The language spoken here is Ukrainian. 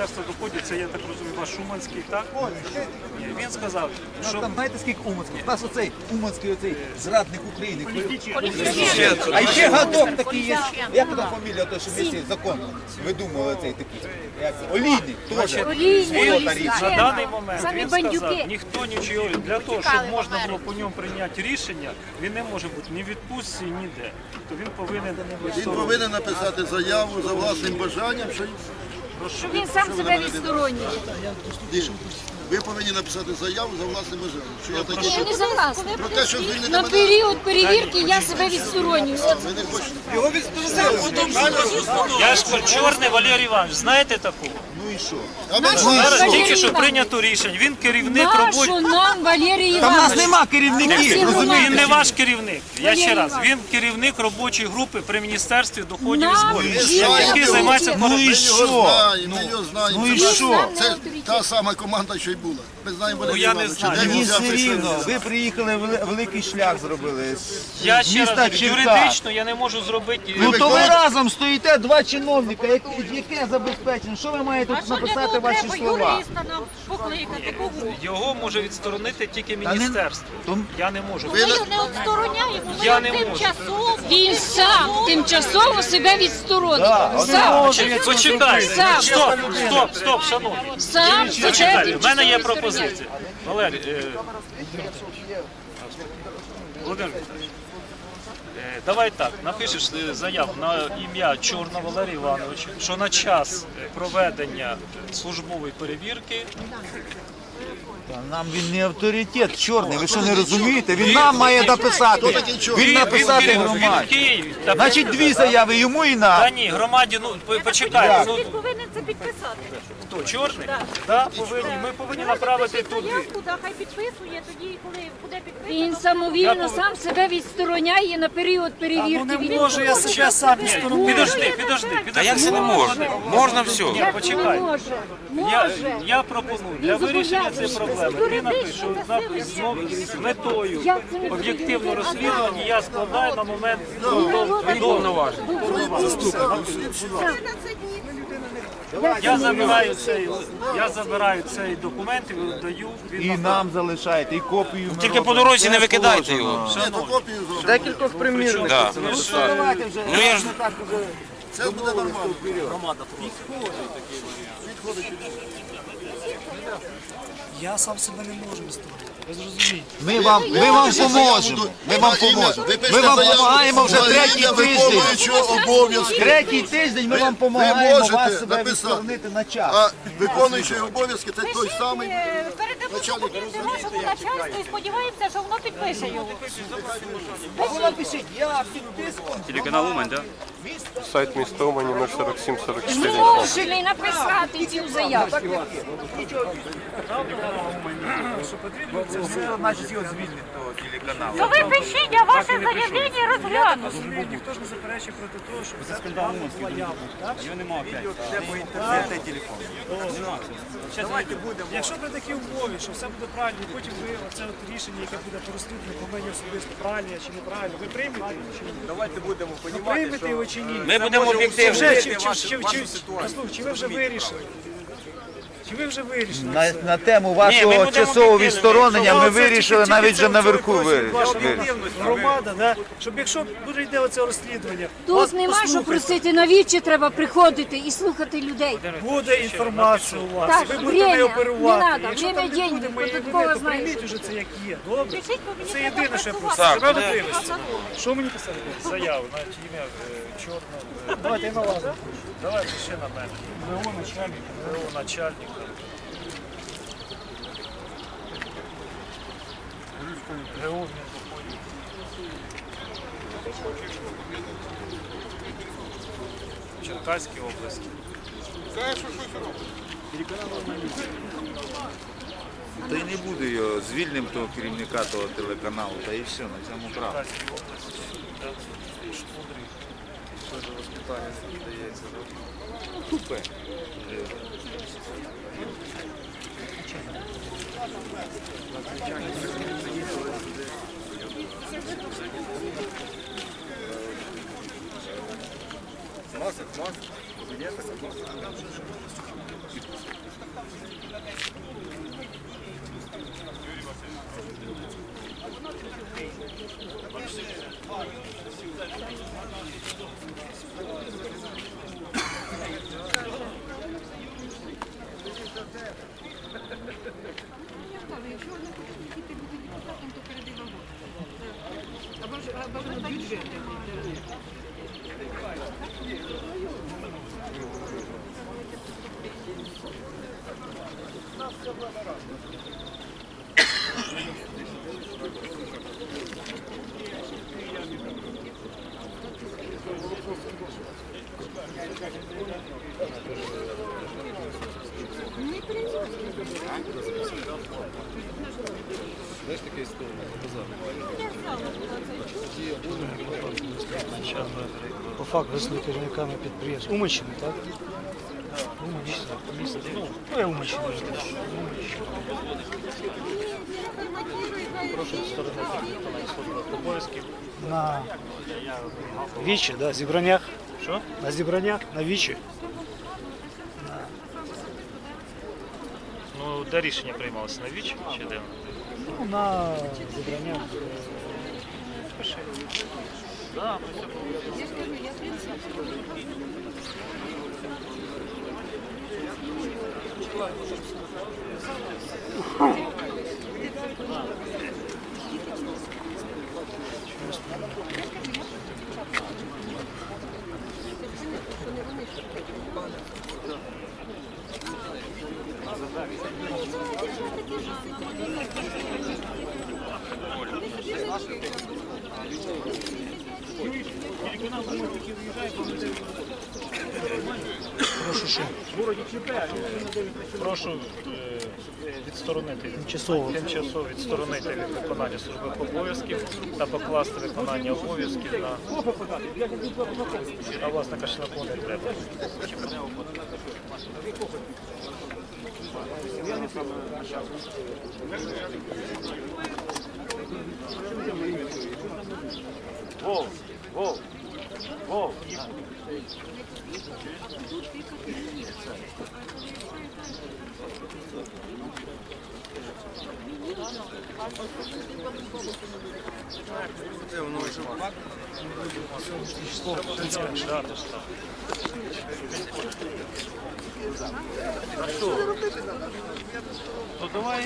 Міністерства доходів, це я так розумію, ваш Шуманський, так? Ні, він сказав, Ну, що там знаєте скільки уманських? У нас оцей уманський оцей зрадник України. А ще гадок такий є. Як там фамілія, той, що місці закон видумували цей такий. Як це? Олійник теж. Волотарі. на даний момент Самі він бандюки. сказав, ніхто нічого для того, щоб можна було по ньому прийняти рішення, він не може бути ні в відпустці, ніде. То він повинен Він повинен написати заяву за власним бажанням, що Щоб він сам себе відсторонює. Ви повинні написати заяву за власне бажанням. Що я такий, Я не согласна. про те, що звільнити На мене, період перевірки я себе відсторонюю. ви не хочете. Я ж чорний Валерій Іванович, знаєте такого? І що? Зараз тільки що прийнято рішення. Він керівник. Нашу нам Валерій Там в нас Іванович. нема керівників, розумієте? Він не ваш керівник. Я ще раз. Він керівник робочої групи при міністерстві доходів і Нам зборів, жінка який займається Ну і ми що? знаємо, ми його знаємо. Ну і Це що? Це та сама команда, що й була. Ми знаємо, Ну, я не знаю. Мені все рівно. Ви приїхали, вели- великий шлях зробили. з Я ще міста Черкас. юридично я не можу зробити. Ну то ви разом стоїте, два чиновника, як- яке забезпечення? Що ви маєте тут написати ваші слова? нам покликати? Кого? Його може відсторонити тільки не- міністерство. то- Я не можу. Ми його не відстороняємо, ми Я його не можу. тимчасово. Він сам тимчасово себе відсторонив. Да, Сам. Почекайте. Сам. Стоп, стоп, стоп, шановні. Сам себе Почекайте. В мене є Валерій, е, Володимир е, давай так, напишеш е, заяву на ім'я Чорного Валерія Івановича, що на час проведення службової перевірки Нам він не авторитет чорний, ви що не розумієте? Він нам має написати. Він написати він, він, він громаді. Києві. Та- Значить, дві заяви йому і Та нам. ні, громаді, ну по- почекайте. Ну, повинен це підписати. хто, чорний? Повинні. Ми повинні направити туди. заявку, да, хай підписує тоді, коли буде підписано. Він самовільно сам себе відстороняє на період перевірки. Він можу я себе сам Підожди, підожди, підожди. Та як це не можна? Можна все. Почекай. може? Я, Може. я пропоную для Він вирішення цієї зобов'язаний. Проблеми. Ти напишеш, що на- з- метою об'єктивного розслідування я складаю на момент Повноважень. я забираю цей я забираю цей документ і даю І нам залишаєте, і копію. Тільки по дорозі не викидайте його. Копію. Декількох примірних. Да. Ну що, давайте вже. Ну, я ж- так. Це буде нормально. Я сам себе не можу відсторонити. Ви зрозумієте. Ми вам, ми вам поможемо. Ми вам поможемо. Ми вам допомагаємо вже третій тиждень. обов'язки. Третій тиждень ми вам ви допомагаємо можете вас себе написати. відсторонити на час. А виконуючий обов'язки це той самий. Е, Передамо документи нашому начальству і сподіваємося, що воно підпише його. Ви напишіть, я під. Телеканал Умань, так? Сайт міста Умані 04744. Змушений написати цю заяву. Це значить його звільнить того телеканалу. То ви пишіть, а ваше заявлення. Розумію, ніхто ж не заперечує проти того, щоб це скандал була явно. Так? Давайте будемо. Якщо при такій умові, що все буде правильно, і потім ви оце от рішення, яке буде по розслідуванню по мені особисто, правильно я чи неправильно, ви приймете чи ні? Давайте будемо приймете його чи ні? Ми будемо Чи об'єктивні. вже, чи, чи, чи, чи, послухай, чи ви вже вирішили? Чи ви вже вирішили? На, на тему Ні, ми вашого будемо часового об'єктивними. відсторонення ми вирішили тільки- навіть тільки вже це- наверху це ваша об'єктивність, Громада, да? щоб якщо буде йде оце розслідування, Тут вас нема що послухають. просити, навіщо треба приходити і слухати людей. Буде інформація у вас, Так, ви будете время, оперувати. не надо, Якщо время, там не деньги, буде моєї додатково вини, то знаєш. прийміть уже це як є. Добре? Це єдине, що я прошу. Так. Що мені писати? заяву на ім'я е, чорного. Давайте я налазу. Давайте ще на мене. ВО начальника. ВО Черкаській області. Та й не буде його звільним того керівника того телеканалу, та і все, на цьому правда. Черкаській області. Точно же воспитание не дається. Ну, тупе. Надзвичайно приїхали сюди. Масок, масок, масок. Юрій Васильович. Нас все благородно. По факту з керівниками підприємств. Уманщини, так? Уманщина. Ну, я Уманщина. Прошу сторони виконання службових обов'язків. На Вічі, да, зібраннях. Що? На зібраннях, на Вічі. Ну, де рішення приймалося на ВІЧ чи де? Ну, на зібраннях. Да, Прошу що? Прошу е, відсторонити Тимчасово. тимчасово відсторонити від виконання службових обов'язків та покласти виконання обов'язків на а власника шляху не треба. Вов, вов, вов. Ну давай